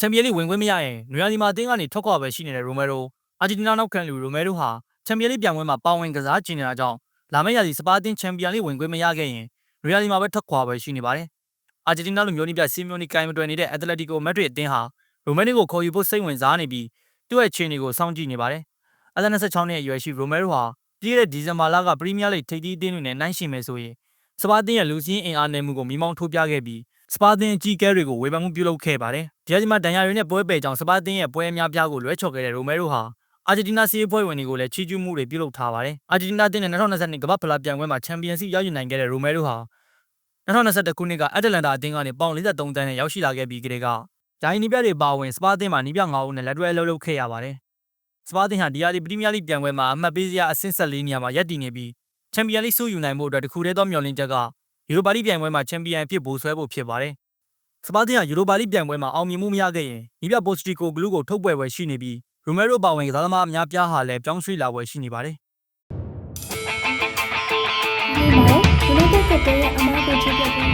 ချန်ပီယံလိဝင်ခွင့်မရရင်နွေရာသီမှာအသင်းကနေထွက်ခွာပဲရှိနေတဲ့ရိုမဲရိုအာဂျင်တီနာနောက်ခံလူရိုမဲရိုဟာချန်ပီယံလိပြိုင်ပွဲမှာပါဝင်ကစားကျင်နေတာကြောင့်လာမယ့်ရာသီစပါးအသင်းချန်ပီယံလိဝင်ခွင့်မရခဲ့ရင်နွေရာသီမှာပဲထွက်ခွာပဲရှိနေပါတယ်။အာဂျင်တီနာလူမျိုးနည်းပြစီမီယိုနီကိုင်မတွယ်နေတဲ့အက်တလက်တီကိုမက်ဒရစ်အသင်းဟာရိုမဲရိုကိုခေါ်ယူဖို့စိတ်ဝင်စားနေပြီးသူ့ရဲ့ခြေအနေကိုစောင့်ကြည့်နေပါတယ်။အသက်26နှစ်အရွယ်ရှိရိုမဲရိုဟာပြီးခဲ့တဲ့ဒီဇင်ဘာလကပရီးမီးယားလိထိပ်သီးအသင်းတွေနဲ့နှိုင်းယှဉ်မယ်ဆိုရင်စပါးအသင်းရဲ့လူစည်းအင်အားနယ်မှုကိုမိမောင်းထိုးပြခဲ့ပြီး စပါးအသင်းအကြီးအကဲတွေကိုဝေဖန်မှုပြုလုပ်ခဲ့ပါတယ်။ဒီအချိန်မှာဒဏ်ရာတွေနဲ့ပွဲပယ်ကြောင့်စပါးအသင်းရဲ့ပွဲအများပြားကိုလွဲချော်ခဲ့တဲ့ရိုမဲရိုဟာအာဂျင်တီနာစီးပွဲဝင်တွေကိုလည်းချီးကျူးမှုတွေပြုလုပ်ထားပါတယ်။အာဂျင်တီနာအသင်းနဲ့2022ကမ္ဘာ့ဖလားပြိုင်ပွဲမှာချန်ပီယံဆုရယူနိုင်ခဲ့တဲ့ရိုမဲရိုဟာ2021ခုနှစ်ကအက်တလန်တာအသင်းကနေပေါင်43တန်းနဲ့ရောက်ရှိလာခဲ့ပြီးကတည်းကဂျိုင်းနီးပြတွေပါဝင်စပါးအသင်းမှာနီးပြ9ဦးနဲ့လက်တွဲအလုပ်လုပ်ခဲ့ရပါတယ်။စပါးအသင်းဟာဒီယာဒီပရီးမီးယားလိပြိုင်ပွဲမှာအမှတ်ပေးစရာအဆင့်14နေရာမှာရပ်တည်နေပြီးချန်ပီယံလိဆုယူနိုင်မှုအတွက်တခုတည်းသောမျှော်လင့်ချက်က ယူရိုပါလိပြိုင်ပွဲမှာချန်ပီယံဖြစ်ဖို့ဆွဲဖို့ဖြစ်ပါတယ်။စပါးတင်ကယူရိုပါလိပြိုင်ပွဲမှာအောင်မြင်မှုမရခဲ့ရင်နီးပြပိုစတီကိုဂလူးကိုထုတ်ပွဲပွဲရှိနေပြီးရိုမဲရိုပါဝင်ကစားသမားအများပြားဟာလည်းပြောင်းရွှေ့လာပွဲရှိနေပါတယ်။ဒီမှာဒီလိုတက်တဲ့အမားကိုချစ်တဲ့